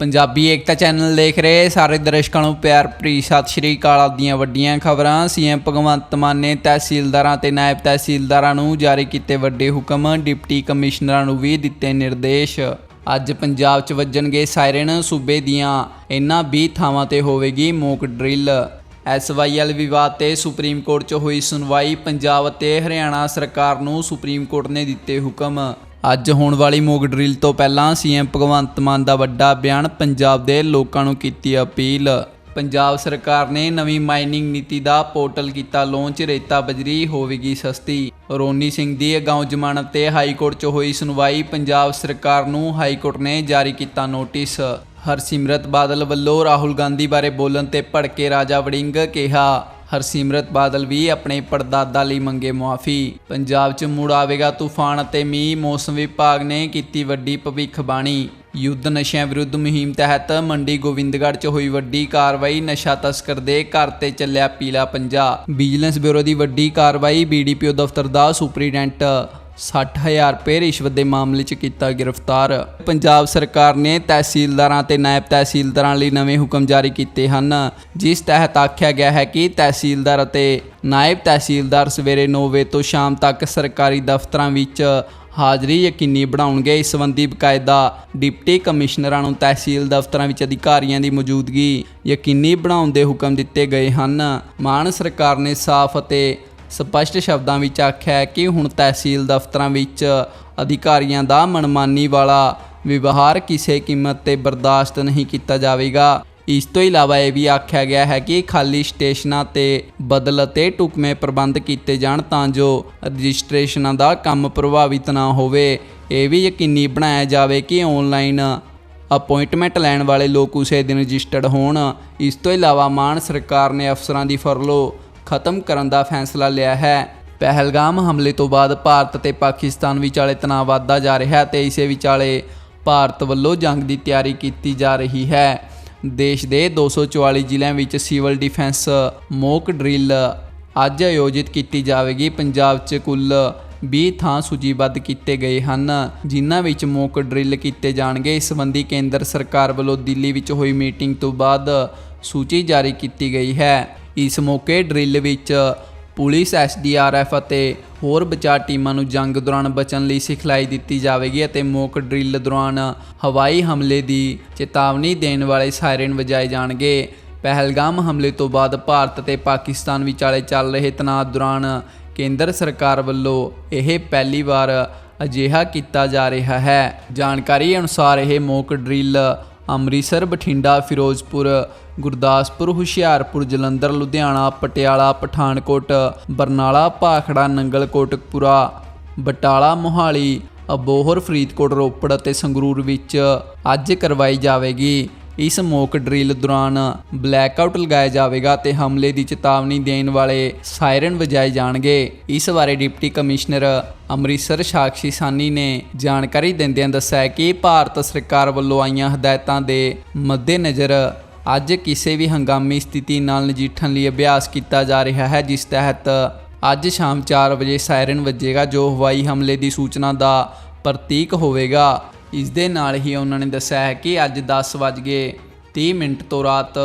ਪੰਜਾਬੀ ਏਕਤਾ channel ਦੇਖ ਰਹੇ ਸਾਰੇ ਦਰਸ਼ਕਾਂ ਨੂੰ ਪਿਆਰ ਭਰੀ ਸਤਿ ਸ਼੍ਰੀ ਅਕਾਲ ਆਪ ਦੀਆਂ ਵੱਡੀਆਂ ਖਬਰਾਂ। ਸੀਐਮ ਭਗਵੰਤ ਮਾਨ ਨੇ ਤਹਿਸੀਲਦਾਰਾਂ ਤੇ ਨਾਇਬ ਤਹਿਸੀਲਦਾਰਾਂ ਨੂੰ ਜਾਰੀ ਕੀਤੇ ਵੱਡੇ ਹੁਕਮ, ਡਿਪਟੀ ਕਮਿਸ਼ਨਰਾਂ ਨੂੰ ਵੀ ਦਿੱਤੇ ਨਿਰਦੇਸ਼। ਅੱਜ ਪੰਜਾਬ 'ਚ ਵੱਜਣਗੇ ਸਾਇਰਨ ਸੂਬੇ ਦੀਆਂ ਇਹਨਾਂ 20 ਥਾਵਾਂ ਤੇ ਹੋਵੇਗੀ ਮੋਕ ਡਰਿਲ। ਐਸਵਾਈਐਲ ਵਿਵਾਦ ਤੇ ਸੁਪਰੀਮ ਕੋਰਟ 'ਚ ਹੋਈ ਸੁਣਵਾਈ, ਪੰਜਾਬ ਅਤੇ ਹਰਿਆਣਾ ਸਰਕਾਰ ਨੂੰ ਸੁਪਰੀਮ ਕੋਰਟ ਨੇ ਦਿੱਤੇ ਹੁਕਮ। ਅੱਜ ਹੋਣ ਵਾਲੀ ਮੋਕ ਡਰਿਲ ਤੋਂ ਪਹਿਲਾਂ ਸੀਐਮ ਭਗਵੰਤ ਮਾਨ ਦਾ ਵੱਡਾ ਬਿਆਨ ਪੰਜਾਬ ਦੇ ਲੋਕਾਂ ਨੂੰ ਕੀਤੀ ਅਪੀਲ। ਪੰਜਾਬ ਸਰਕਾਰ ਨੇ ਨਵੀਂ ਮਾਈਨਿੰਗ ਨੀਤੀ ਦਾ ਪੋਰਟਲ ਕੀਤਾ ਲਾਂਚ, ਰੇਤਾ ਬਜਰੀ, ਹੋਵੇਗੀ ਸਸਤੀ। ਰੋਨੀ ਸਿੰਘ ਦੀ ਅਗਾਉਂ ਜ਼ਮਾਨਤ ਤੇ ਹਾਈ ਕੋਰਟ 'ਚ ਹੋਈ ਸੁਣਵਾਈ, ਪੰਜਾਬ ਸਰਕਾਰ ਨੂੰ ਹਾਈ ਕੋਰਟ ਨੇ ਜਾਰੀ ਕੀਤਾ ਨੋਟਿਸ। ਹਰਸਿਮਰਤ ਬਾਦਲ ਵੱਲੋਂ ਰਾਹੁਲ ਗਾਂਧੀ ਬਾਰੇ ਬੋਲਣ ਤੇ ਭੜਕੇ ਰਾਜਾ ਵੜਿੰਗ ਕਿਹਾ। ਹਰਸਿਮਰਤ ਬਾਦਲ ਵੀ ਆਪਣੇ ਪੜਦਾਦਾ ਲਈ ਮੰਗੇ ਮੁਆਫੀ। ਪੰਜਾਬ 'ਚ ਮੁੜ ਆਵੇਗਾ ਤੂਫਾਨ ਅਤੇ ਮੀਂਹ, ਮੌਸਮ ਵਿਭਾਗ ਨੇ ਕੀਤੀ ਵੱਡੀ ਭਵਿੱਖਬਾਣੀ। ਯੁੱਧ ਨਸ਼ਿਆਂ ਵਿਰੁੱਧ ਮੁਹਿੰਮ ਤਹਿਤ ਮੰਡੀ ਗੋਬਿੰਦਗੜ੍ਹ 'ਚ ਹੋਈ ਵੱਡੀ ਕਾਰਵਾਈ, ਨਸ਼ਾ ਤਸਕਰ ਦੇ ਘਰ ਤੇ ਚੱਲਿਆ ਪੀਲਾ ਪੰਜਾ। ਵਿਜੀਲੈਂਸ ਬਿਊਰੋ ਦੀ ਵੱਡੀ ਕਾਰਵਾਈ ਬੀਡੀਪੀਓ ਦਫ਼ਤਰ ਦਾ ਸੁਪਰੀਡੈਂਟ 60000 ਰੁਪਏ ਰਿਸ਼ਵਤ ਦੇ ਮਾਮਲੇ 'ਚ ਕੀਤਾ ਗ੍ਰਿਫਤਾਰ। ਪੰਜਾਬ ਸਰਕਾਰ ਨੇ ਤਹਿਸੀਲਦਾਰਾਂ ਤੇ ਨਾਇਬ ਤਹਿਸੀਲਦਾਰਾਂ ਲਈ ਨਵੇਂ ਹੁਕਮ ਜਾਰੀ ਕੀਤੇ ਹਨ, ਜਿਸ ਤਹਿਤ ਆਖਿਆ ਗਿਆ ਹੈ ਕਿ ਤਹਿਸੀਲਦਾਰ ਅਤੇ ਨਾਇਬ ਤਹਿਸੀਲਦਾਰ ਸਵੇਰੇ 9 ਵਜੇ ਤੋਂ ਸ਼ਾਮ ਤੱਕ ਸਰਕਾਰੀ ਦਫ਼ਤਰਾਂ ਵਿੱਚ ਹਾਜ਼ਰੀ ਯਕੀਨੀ ਬਣਾਉਣਗੇ। ਇਸ ਸੰਬੰਧੀ ਬਕਾਇਦਾ ਡਿਪਟੀ ਕਮਿਸ਼ਨਰਾਂ ਨੂੰ ਤਹਿਸੀਲ ਦਫ਼ਤਰਾਂ ਵਿੱਚ ਅਧਿਕਾਰੀਆਂ ਦੀ ਮੌਜੂਦਗੀ ਯਕੀਨੀ ਬਣਾਉਣ ਦੇ ਹੁਕਮ ਦਿੱਤੇ ਗਏ ਹਨ। ਮਾਨ ਸਰਕਾਰ ਨੇ ਸਾਫ਼ ਅਤੇ ਸਪਸ਼ਟ ਸ਼ਬਦਾਂ ਵਿੱਚ ਆਖਿਆ ਹੈ ਕਿ ਹੁਣ ਤਹਿਸੀਲ ਦਫ਼ਤਰਾਂ ਵਿੱਚ ਅਧਿਕਾਰੀਆਂ ਦਾ ਮਨਮਾਨੀ ਵਾਲਾ ਵਿਵਹਾਰ ਕਿਸੇ ਕੀਮਤ ਤੇ ਬਰਦਾਸ਼ਤ ਨਹੀਂ ਕੀਤਾ ਜਾਵੇਗਾ। ਇਸ ਤੋਂ ਇਲਾਵਾ ਇਹ ਵੀ ਆਖਿਆ ਗਿਆ ਹੈ ਕਿ ਖਾਲੀ ਸਟੇਸ਼ਨਾਂ ਤੇ ਬਦਲ ਅਤੇ ਟੁਕਮੇ ਪ੍ਰਬੰਧ ਕੀਤੇ ਜਾਣ ਤਾਂ ਜੋ ਰਜਿਸਟ੍ਰੇਸ਼ਨਾਂ ਦਾ ਕੰਮ ਪ੍ਰਭਾਵਿਤ ਨਾ ਹੋਵੇ। ਇਹ ਵੀ ਯਕੀਨੀ ਬਣਾਇਆ ਜਾਵੇ ਕਿ ਆਨਲਾਈਨ ਅਪਾਇੰਟਮੈਂਟ ਲੈਣ ਵਾਲੇ ਲੋਕ ਉਸੇ ਦਿਨ ਰਜਿਸਟਰਡ ਹੋਣ। ਇਸ ਤੋਂ ਇਲਾਵਾ ਮਾਨ ਸਰਕਾਰ ਨੇ ਅਫਸਰਾਂ ਦੀ ਫਰਲੋ ਖਤਮ ਕਰਨ ਦਾ ਫੈਸਲਾ ਲਿਆ ਹੈ। ਪਹਿਲਗਾਮ ਹਮਲੇ ਤੋਂ ਬਾਅਦ ਭਾਰਤ ਤੇ ਪਾਕਿਸਤਾਨ ਵਿਚਾਲੇ ਤਣਾਅ ਵਧਦਾ ਜਾ ਰਿਹਾ ਹੈ ਤੇ ਇਸੇ ਵਿਚਾਲੇ ਭਾਰਤ ਵੱਲੋਂ ਜੰਗ ਦੀ ਤਿਆਰੀ ਕੀਤੀ ਜਾ ਰਹੀ ਹੈ। ਦੇਸ਼ ਦੇ 244 ਜ਼ਿਲ੍ਹਿਆਂ ਵਿੱਚ ਸਿਵਲ ਡਿਫੈਂਸ ਮੋਕ ਡਰਿਲ ਅੱਜ ਆਯੋਜਿਤ ਕੀਤੀ ਜਾਵੇਗੀ। ਪੰਜਾਬ 'ਚ ਕੁੱਲ 20 ਥਾਂ ਸੂਚੀਬੱਧ ਕੀਤੇ ਗਏ ਹਨ, ਜਿਨ੍ਹਾਂ ਵਿੱਚ ਮੋਕ ਡਰਿਲ ਕੀਤੇ ਜਾਣਗੇ। ਇਸ ਸੰਬੰਧੀ ਕੇਂਦਰ ਸਰਕਾਰ ਵੱਲੋਂ ਦਿੱਲੀ ਵਿੱਚ ਹੋਈ ਮੀਟਿੰਗ ਤੋਂ ਬਾਅਦ ਸੂਚੀ ਜਾਰੀ ਕੀਤੀ ਗਈ ਹੈ। ਇਸ ਮੌਕੇ ਡਰਿੱਲ ਵਿੱਚ ਪੁਲਿਸ ਐਸਡੀਆਰਐਫ ਅਤੇ ਹੋਰ ਬਚਾਅ ਟੀਮਾਂ ਨੂੰ ਜੰਗ ਦੌਰਾਨ ਬਚਣ ਲਈ ਸਿਖਲਾਈ ਦਿੱਤੀ ਜਾਵੇਗੀ ਅਤੇ ਮੌਕ ਡਰਿੱਲ ਦੌਰਾਨ ਹਵਾਈ ਹਮਲੇ ਦੀ ਚੇਤਾਵਨੀ ਦੇਣ ਵਾਲੇ ਸਾਇਰਨ ਵਜਾਏ ਜਾਣਗੇ। ਪਹਿਲਗਾਮ ਹਮਲੇ ਤੋਂ ਬਾਅਦ ਭਾਰਤ ਅਤੇ ਪਾਕਿਸਤਾਨ ਵਿਚਾਲੇ ਚੱਲ ਰਹੇ ਤਣਾਅ ਦੌਰਾਨ ਕੇਂਦਰ ਸਰਕਾਰ ਵੱਲੋਂ ਇਹ ਪਹਿਲੀ ਵਾਰ ਅਜਿਹਾ ਕੀਤਾ ਜਾ ਰਿਹਾ ਹੈ। ਜਾਣਕਾਰੀ ਅਨੁਸਾਰ ਇਹ ਮੌਕ ਡਰਿੱਲ ਅੰਮ੍ਰਿਤਸਰ, ਬਠਿੰਡਾ, ਫਿਰੋਜ਼ਪੁਰ ਗੁਰਦਾਸਪੁਰ, ਹੁਸ਼ਿਆਰਪੁਰ, ਜਲੰਧਰ, ਲੁਧਿਆਣਾ, ਪਟਿਆਲਾ, ਪਠਾਨਕੋਟ, ਬਰਨਾਲਾ, ਭਾਖੜਾ, ਨੰਗਲ, ਕੋਟਕਪੁਰਾ, ਬਟਾਲਾ, ਮੋਹਾਲੀ, ਅਬੋਹਰ, ਫਰੀਦਕੋਟ, ਰੋਪੜ ਅਤੇ ਸੰਗਰੂਰ ਵਿੱਚ ਅੱਜ ਕਰਵਾਈ ਜਾਵੇਗੀ। ਇਸ ਮੌਕ ਡਰਿਲ ਦੌਰਾਨ ਬਲੈਕਆਊਟ ਲਗਾਇਆ ਜਾਵੇਗਾ ਤੇ ਹਮਲੇ ਦੀ ਚੇਤਾਵਨੀ ਦੇਣ ਵਾਲੇ ਸਾਇਰਨ ਵਜਾਏ ਜਾਣਗੇ। ਇਸ ਬਾਰੇ ਡਿਪਟੀ ਕਮਿਸ਼ਨਰ ਅੰਮ੍ਰਿਤਸਰ ਸਾਕਸ਼ੀ ਸਾਨੀ ਨੇ ਜਾਣਕਾਰੀ ਦਿੰਦਿਆਂ ਦੱਸਿਆ ਕਿ ਭਾਰਤ ਸਰਕਾਰ ਵੱਲੋਂ ਆਈਆਂ ਹਦਾਇਤਾਂ ਦੇ ਮੱਦੇਨਜ਼ਰ ਅੱਜ ਕਿਸੇ ਵੀ ਹੰਗਾਮੀ ਸਥਿਤੀ ਨਾਲ ਨਜਿੱਠਣ ਲਈ ਅਭਿਆਸ ਕੀਤਾ ਜਾ ਰਿਹਾ ਹੈ, ਜਿਸ ਤਹਿਤ ਅੱਜ ਸ਼ਾਮ 4 ਵਜੇ ਸਾਇਰਨ ਵੱਜੇਗਾ, ਜੋ ਹਵਾਈ ਹਮਲੇ ਦੀ ਸੂਚਨਾ ਦਾ ਪ੍ਰਤੀਕ ਹੋਵੇਗਾ। ਇਸ ਦੇ ਨਾਲ ਹੀ ਉਹਨਾਂ ਨੇ ਦੱਸਿਆ ਹੈ ਕਿ ਅੱਜ 10 ਵਜੇ 30 ਮਿੰਟ ਤੋਂ ਰਾਤ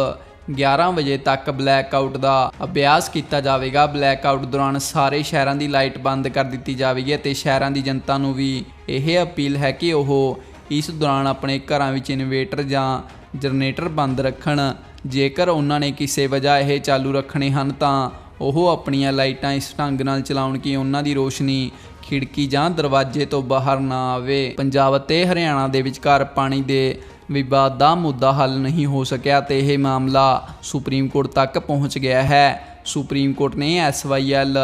11 ਵਜੇ ਤੱਕ ਬਲੈਕਆਊਟ ਦਾ ਅਭਿਆਸ ਕੀਤਾ ਜਾਵੇਗਾ। ਬਲੈਕਆਊਟ ਦੌਰਾਨ ਸਾਰੇ ਸ਼ਹਿਰਾਂ ਦੀ ਲਾਈਟ ਬੰਦ ਕਰ ਦਿੱਤੀ ਜਾਵੇਗੀ ਅਤੇ ਸ਼ਹਿਰਾਂ ਦੀ ਜਨਤਾ ਨੂੰ ਵੀ ਇਹ ਅਪੀਲ ਹੈ ਕਿ ਉਹ ਇਸ ਦੌਰਾਨ ਆਪਣੇ ਘਰਾਂ ਵਿੱਚ ਇਨਵੇਟਰ ਜਾਂ ਜਨਰੇਟਰ ਬੰਦ ਰੱਖਣ। ਜੇਕਰ ਉਹਨਾਂ ਨੇ ਕਿਸੇ ਵਜ੍ਹਾ ਇਹ ਚਾਲੂ ਰੱਖਣੇ ਹਨ ਤਾਂ ਉਹ ਆਪਣੀਆਂ ਲਾਈਟਾਂ ਇਸ ਢੰਗ ਨਾਲ ਚਲਾਉਣ ਕਿ ਉਹਨਾਂ ਦੀ ਰੋਸ਼ਨੀ ਖਿੜਕੀ ਜਾਂ ਦਰਵਾਜ਼ੇ ਤੋਂ ਬਾਹਰ ਨਾ ਆਵੇ। ਪੰਜਾਬ ਅਤੇ ਹਰਿਆਣਾ ਦੇ ਵਿਚਕਾਰ ਪਾਣੀ ਦੇ ਵਿਵਾਦ ਦਾ ਮੁੱਦਾ ਹੱਲ ਨਹੀਂ ਹੋ ਸਕਿਆ ਤੇ ਇਹ ਮਾਮਲਾ ਸੁਪਰੀਮ ਕੋਰਟ ਤੱਕ ਪਹੁੰਚ ਗਿਆ ਹੈ। ਸੁਪਰੀਮ ਕੋਰਟ ਨੇ ਐਸਵਾਈਐਲ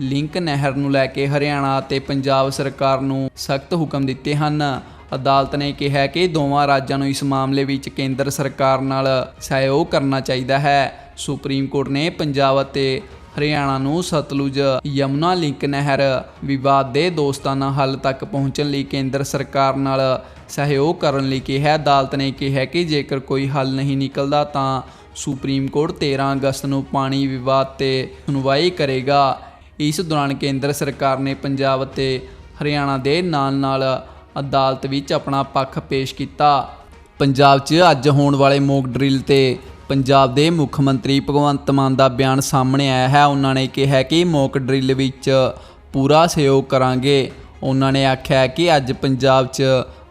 ਲਿੰਕ ਨਹਿਰ ਨੂੰ ਲੈ ਕੇ ਹਰਿਆਣਾ ਅਤੇ ਪੰਜਾਬ ਸਰਕਾਰ ਨੂੰ ਸਖਤ ਹੁਕਮ ਦਿੱਤੇ ਹਨ। ਅਦਾਲਤ ਨੇ ਕਿਹਾ ਕਿ ਦੋਵਾਂ ਰਾਜਾਂ ਨੂੰ ਇਸ ਮਾਮਲੇ ਵਿੱਚ ਕੇਂਦਰ ਸਰਕਾਰ ਨਾਲ ਸਹਿਯੋਗ ਕਰਨਾ ਚਾਹੀਦਾ ਹੈ। ਸੁਪਰੀਮ ਕੋਰਟ ਨੇ ਪੰਜਾਬ ਅਤੇ ਹਰਿਆਣਾ ਨੂੰ ਸਤਲੁਜ ਯਮੁਨਾ ਲਿੰਕ ਨਹਿਰ ਵਿਵਾਦ ਦੇ ਦੋਸਤਾਨਾ ਹੱਲ ਤੱਕ ਪਹੁੰਚਣ ਲਈ ਕੇਂਦਰ ਸਰਕਾਰ ਨਾਲ ਸਹਿਯੋਗ ਕਰਨ ਲਈ ਕਿਹਾ। ਅਦਾਲਤ ਨੇ ਕਿਹਾ ਕਿ ਜੇਕਰ ਕੋਈ ਹੱਲ ਨਹੀਂ ਨਿਕਲਦਾ ਤਾਂ ਸੁਪਰੀਮ ਕੋਰਟ 13 ਅਗਸਤ ਨੂੰ ਪਾਣੀ ਵਿਵਾਦ ਤੇ ਸੁਣਵਾਈ ਕਰੇਗਾ। ਇਸ ਦੌਰਾਨ ਕੇਂਦਰ ਸਰਕਾਰ ਨੇ ਪੰਜਾਬ ਅਤੇ ਹਰਿਆਣਾ ਦੇ ਨਾਲ-ਨਾਲ ਅਦਾਲਤ ਵਿੱਚ ਆਪਣਾ ਪੱਖ ਪੇਸ਼ ਕੀਤਾ। ਪੰਜਾਬ 'ਚ ਅੱਜ ਹੋਣ ਵਾਲੇ ਮੌਕ ਡਰਿਲ ਤੇ ਪੰਜਾਬ ਦੇ ਮੁੱਖ ਮੰਤਰੀ ਭਗਵੰਤ ਮਾਨ ਦਾ ਬਿਆਨ ਸਾਹਮਣੇ ਆਇਆ ਹੈ। ਉਹਨਾਂ ਨੇ ਕਿਹਾ ਕਿ ਮੌਕ ਡਰਿਲ ਵਿੱਚ ਪੂਰਾ ਸਹਿਯੋਗ ਕਰਾਂਗੇ। ਉਹਨਾਂ ਨੇ ਆਖਿਆ ਕਿ ਅੱਜ ਪੰਜਾਬ 'ਚ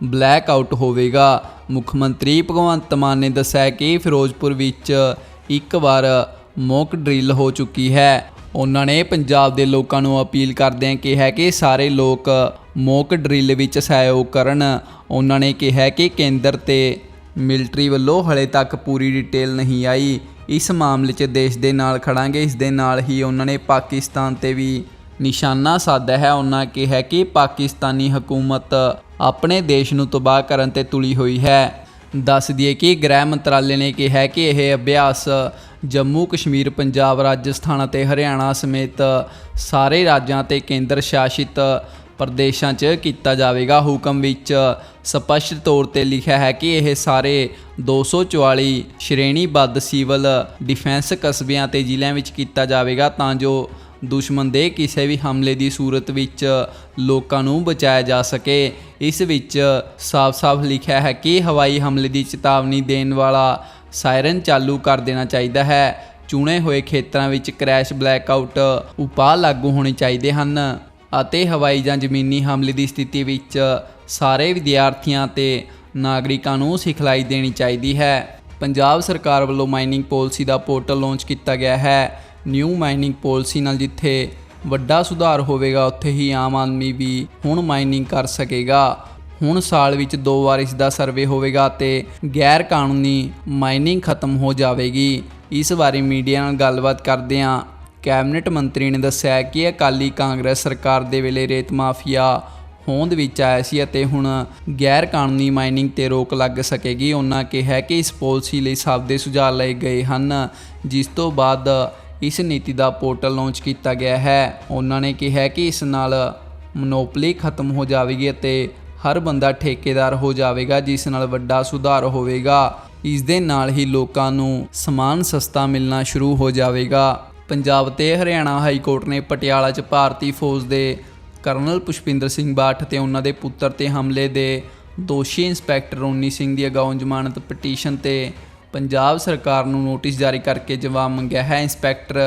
ਬਲੈਕ ਆਊਟ ਹੋਵੇਗਾ। ਮੁੱਖ ਮੰਤਰੀ ਭਗਵੰਤ ਮਾਨ ਨੇ ਦੱਸਿਆ ਕਿ ਫਿਰੋਜ਼ਪੁਰ ਵਿੱਚ ਇੱਕ ਵਾਰ ਮੌਕ ਡਰਿਲ ਹੋ ਚੁੱਕੀ ਹੈ। ਉਹਨਾਂ ਨੇ ਪੰਜਾਬ ਦੇ ਲੋਕਾਂ ਨੂੰ ਅਪੀਲ ਕਰਦਿਆਂ ਕਿਹਾ ਕਿ ਸਾਰੇ ਲੋਕ ਮੌਕ ਡਰਿਲ ਵਿੱਚ ਸਹਿਯੋਗ ਕਰਨ। ਉਹਨਾਂ ਨੇ ਕਿਹਾ ਕਿ ਕੇਂਦਰ ਤੇ ਮਿਲਟਰੀ ਵੱਲੋਂ ਹਲੇ ਤੱਕ ਪੂਰੀ ਡਿਟੇਲ ਨਹੀਂ ਆਈ। ਇਸ ਮਾਮਲੇ 'ਚ ਦੇਸ਼ ਦੇ ਨਾਲ ਖੜਾਂਗੇ। ਇਸ ਦੇ ਨਾਲ ਹੀ ਉਹਨਾਂ ਨੇ ਪਾਕਿਸਤਾਨ ਤੇ ਵੀ ਨਿਸ਼ਾਨਾ ਸਾਧਿਆ ਹੈ। ਉਹਨਾਂ ਕਿਹਾ ਕਿ ਪਾਕਿਸਤਾਨੀ ਹਕੂਮਤ ਆਪਣੇ ਦੇਸ਼ ਨੂੰ ਤਬਾਹ ਕਰਨ ਤੇ ਤੁਲੀ ਹੋਈ ਹੈ। ਦੱਸ ਦਈਏ ਕਿ ਗ੍ਰਹਿ ਮੰਤਰਾਲੇ ਨੇ ਕਿਹਾ ਕਿ ਇਹ ਅਭਿਆਸ ਜੰਮੂ ਕਸ਼ਮੀਰ, ਪੰਜਾਬ, ਰਾਜਸਥਾਨ ਅਤੇ ਹਰਿਆਣਾ ਸਮੇਤ ਸਾਰੇ ਰਾਜਾਂ ਤੇ ਕੇਂਦਰ ਸ਼ਾਸਿਤ ਪ੍ਰਦੇਸ਼ਾਂ 'ਚ ਕੀਤਾ ਜਾਵੇਗਾ। ਹੁਕਮ ਵਿੱਚ ਸਪਸ਼ਟ ਤੌਰ ਤੇ ਲਿਖਿਆ ਹੈ ਕਿ ਇਹ ਸਾਰੇ 244 ਸ਼੍ਰੇਣੀਬੱਧ ਸਿਵਲ ਡਿਫੈਂਸ ਕਸਬਿਆਂ ਤੇ ਜ਼ਿਲ੍ਹਿਆਂ ਵਿੱਚ ਕੀਤਾ ਜਾਵੇਗਾ ਤਾਂ ਜੋ ਦੁਸ਼ਮਣ ਦੇ ਕਿਸੇ ਵੀ ਹਮਲੇ ਦੀ ਸੂਰਤ ਵਿੱਚ ਲੋਕਾਂ ਨੂੰ ਬਚਾਇਆ ਜਾ ਸਕੇ। ਇਸ ਵਿੱਚ ਸਾਫ਼-ਸਾਫ਼ ਲਿਖਿਆ ਹੈ ਕਿ ਹਵਾਈ ਹਮਲੇ ਦੀ ਚੇਤਾਵਨੀ ਦੇਣ ਵਾਲਾ ਸਾਇਰਨ ਚਾਲੂ ਕਰ ਦੇਣਾ ਚਾਹੀਦਾ ਹੈ। ਚੁਣੇ ਹੋਏ ਖੇਤਰਾਂ ਵਿੱਚ ਕ੍ਰੈਸ਼, ਬਲੈਕਆਊਟ ਉਪਾਅ ਲਾਗੂ ਹੋਣੇ ਚਾਹੀਦੇ ਹਨ ਅਤੇ ਹਵਾਈ ਜਾਂ ਜ਼ਮੀਨੀ ਹਮਲੇ ਦੀ ਸਥਿਤੀ ਵਿੱਚ ਸਾਰੇ ਵਿਦਿਆਰਥੀਆਂ ਤੇ ਨਾਗਰਿਕਾਂ ਨੂੰ ਸਿਖਲਾਈ ਦੇਣੀ ਚਾਹੀਦੀ ਹੈ। ਪੰਜਾਬ ਸਰਕਾਰ ਵੱਲੋਂ ਮਾਈਨਿੰਗ ਪਾਲਿਸੀ ਦਾ ਪੋਰਟਲ ਲਾਂਚ ਕੀਤਾ ਗਿਆ ਹੈ। ਨਿਊ ਮਾਈਨਿੰਗ ਪਾਲਿਸੀ ਨਾਲ ਜਿੱਥੇ ਵੱਡਾ ਸੁਧਾਰ ਹੋਵੇਗਾ, ਉੱਥੇ ਹੀ ਆਮ ਆਦਮੀ ਵੀ ਹੁਣ ਮਾਈਨਿੰਗ ਕਰ ਸਕੇਗਾ। ਹੁਣ ਸਾਲ ਵਿੱਚ ਦੋ ਵਾਰ ਇਸ ਦਾ ਸਰਵੇ ਹੋਵੇਗਾ ਤੇ ਗੈਰ ਕਾਨੂੰਨੀ ਮਾਈਨਿੰਗ ਖਤਮ ਹੋ ਜਾਵੇਗੀ। ਇਸ ਬਾਰੇ ਮੀਡੀਆ ਨਾਲ ਗੱਲਬਾਤ ਕਰਦਿਆਂ ਕੈਬਨਿਟ ਮੰਤਰੀ ਨੇ ਦੱਸਿਆ ਕਿ ਅਕਾਲੀ ਕਾਂਗਰਸ ਸਰਕਾਰ ਦੇ ਵੇਲੇ ਰੇਤ ਮਾਫੀਆ ਹੋਂਦ ਵਿੱਚ ਆਇਆ ਸੀ ਅਤੇ ਹੁਣ ਗੈਰ ਕਾਨੂੰਨੀ ਮਾਈਨਿੰਗ ਤੇ ਰੋਕ ਲੱਗ ਸਕੇਗੀ। ਉਹਨਾਂ ਕਿਹਾ ਕਿ ਇਸ ਪਾਲਿਸੀ ਲਈ ਸਭ ਦੇ ਸੁਝਾਅ ਲਏ ਗਏ ਹਨ, ਜਿਸ ਤੋਂ ਬਾਅਦ ਇਸ ਨੀਤੀ ਦਾ ਪੋਰਟਲ ਲਾਂਚ ਕੀਤਾ ਗਿਆ ਹੈ। ਉਹਨਾਂ ਨੇ ਕਿਹਾ ਕਿ ਇਸ ਨਾਲ ਮੋਨੋਪਲੀ ਖਤਮ ਹੋ ਜਾਵੇਗੀ ਅਤੇ ਹਰ ਬੰਦਾ ਠੇਕੇਦਾਰ ਹੋ ਜਾਵੇਗਾ, ਜਿਸ ਨਾਲ ਵੱਡਾ ਸੁਧਾਰ ਹੋਵੇਗਾ। ਇਸ ਦੇ ਨਾਲ ਹੀ ਲੋਕਾਂ ਨੂੰ ਸਮਾਨ ਸਸਤਾ ਮਿਲਣਾ ਸ਼ੁਰੂ ਹੋ ਜਾਵੇਗਾ। ਪੰਜਾਬ ਤੇ ਹਰਿਆਣਾ ਹਾਈ ਕੋਰਟ ਨੇ ਪਟਿਆਲਾ 'ਚ ਭਾਰਤੀ ਫੌਜ ਦੇ ਕਰਨਲ ਪੁਸ਼ਪਿੰਦਰ ਸਿੰਘ ਬਾਠ ਤੇ ਉਹਨਾਂ ਦੇ ਪੁੱਤਰ ਤੇ ਹਮਲੇ ਦੇ ਦੋਸ਼ੀ ਇੰਸਪੈਕਟਰ ਰੋਨੀ ਸਿੰਘ ਦੀ ਅਗਾਉਂ ਜ਼ਮਾਨਤ ਪਟੀਸ਼ਨ ਤੇ ਪੰਜਾਬ ਸਰਕਾਰ ਨੂੰ ਨੋਟਿਸ ਜਾਰੀ ਕਰਕੇ ਜਵਾਬ ਮੰਗਿਆ ਹੈ। ਇੰਸਪੈਕਟਰ